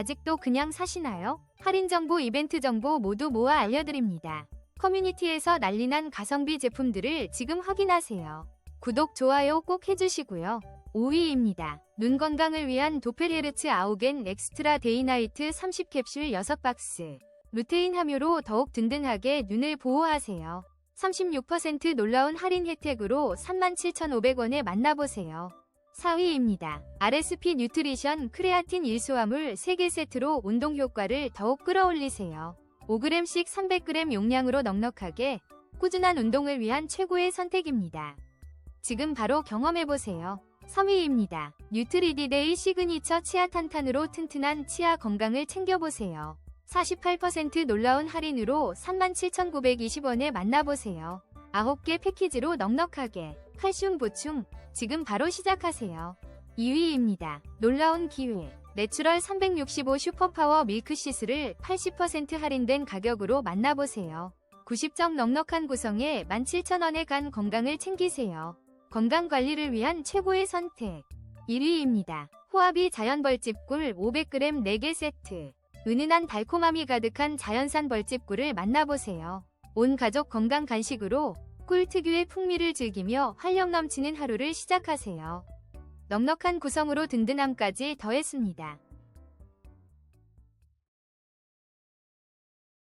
아직도 그냥 사시나요? 할인 정보, 이벤트 정보 모두 모아 알려드립니다. 커뮤니티에서 난리난 가성비 제품들을 지금 확인하세요. 구독, 좋아요 꼭 해주시고요. 5위입니다. 눈 건강을 위한 도펠헤르츠 아우겐 엑스트라 데이나이트 30캡슐 6박스. 루테인 함유로 더욱 든든하게 눈을 보호하세요. 36% 놀라운 할인 혜택으로 37,500원에 만나보세요. 4위입니다. RSP 뉴트리션 크레아틴 일소화물 3개 세트로 운동 효과를 더욱 끌어올리세요. 5g씩 300g 용량으로 넉넉하게 꾸준한 운동을 위한 최고의 선택입니다. 지금 바로 경험해보세요. 3위입니다. 뉴트리디데이 시그니처 치아 탄탄으로 튼튼한 치아 건강을 챙겨보세요. 48% 놀라운 할인으로 37,920원에 만나보세요. 9개 패키지로 넉넉하게 칼슘 보충 지금 바로 시작하세요. 2위입니다. 놀라운 기회. 내추럴 365 슈퍼파워 밀크시스를 80% 할인된 가격으로 만나보세요. 90점 넉넉한 구성에 17,000원에 간 건강을 챙기세요. 건강 관리를 위한 최고의 선택. 1위입니다. 호아비 자연 벌집 꿀 500g 4개 세트. 은은한 달콤함이 가득한 자연산 벌집 꿀을 만나보세요. 온 가족 건강 간식으로 꿀 특유의 풍미를 즐기며 활력 넘치는 하루를 시작하세요. 넉넉한 구성으로 든든함까지 더했습니다.